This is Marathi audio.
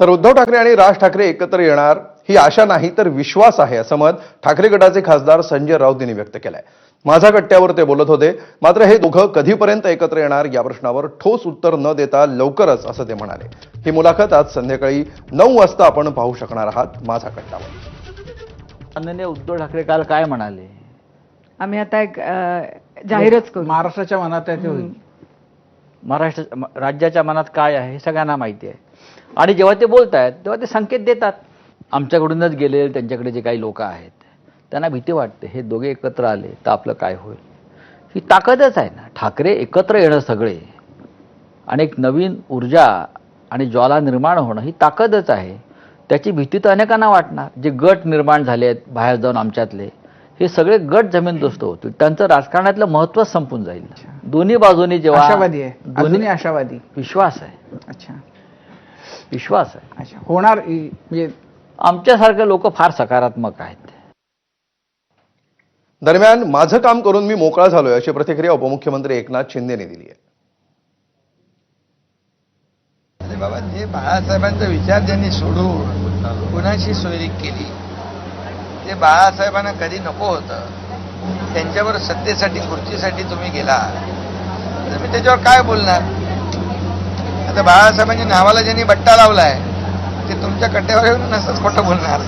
तर उद्धव ठाकरे आणि राज ठाकरे एकत्र येणार ही आशा नाही तर विश्वास आहे असं मत ठाकरे गटाचे खासदार संजय राऊत यांनी व्यक्त केलंय. माझा कट्ट्यावर ते बोलत होते मात्र हे दोघं कधीपर्यंत एकत्र येणार या प्रश्नावर ठोस उत्तर न देता लवकरच असं ते म्हणाले. ही मुलाखत आज संध्याकाळी नऊ वाजता आपण पाहू शकणार आहात माझा कट्ट्यावर माननीय उद्धव ठाकरे काल काय म्हणाले? आम्ही आता एक जाहीरच करू. महाराष्ट्राच्या मनात आहे ते होईल. महाराष्ट्र राज्याच्या मनात काय आहे हे सगळ्यांना माहिती आहे. आणि जेव्हा ते बोलत आहेत तेव्हा ते संकेत देतात. आमच्याकडूनच गेलेले त्यांच्याकडे जे काही लोक आहेत. त्यांना भीती वाटते हे दोघे एकत्र आले तर आपलं काय होईल? ही ताकदच आहे ना. ठाकरे एकत्र येणं सगळे. आणि एक नवीन ऊर्जा आणि ज्वाला निर्माण होणं ही ताकदच आहे. त्याची भीती तर अनेकांना वाटणार. जे गट निर्माण झाले आहेत बाहेर जाऊन आमच्यातले हे सगळे गट जमीनदोस्त होतील. त्यांचं राजकारणातलं महत्त्व संपून जाईल. दोन्ही बाजूनी जेव्हा आशावादी आहे. दोन्ही आशावादी. विश्वास आहे. अच्छा. विश्वास आहे. अच्छा होणार इ- म्हणजे आमच्यासारखे लोक फार सकारात्मक आहेत. दरम्यान माझं काम करून मी मोकळा झालोय अशी प्रतिक्रिया उपमुख्यमंत्री एकनाथ शिंदेने दिली आहे. अरे बाबा ते बाळासाहेबांचा विचार ज्यांनी सोडून कुणाची सोयरी केली? ते बाळासाहेबांना कधी नको होतं. त्यांच्यावर सत्तेसाठी खुर्चीसाठी तुम्ही गेला. तर मी त्याच्यावर काय बोलणार? तर बाळासाहेबांच्या नावाला ज्यांनी बट्टा लावला आहे ते तुमच्या कट्ट्यावर येऊन नसंच खोटं बोलणार.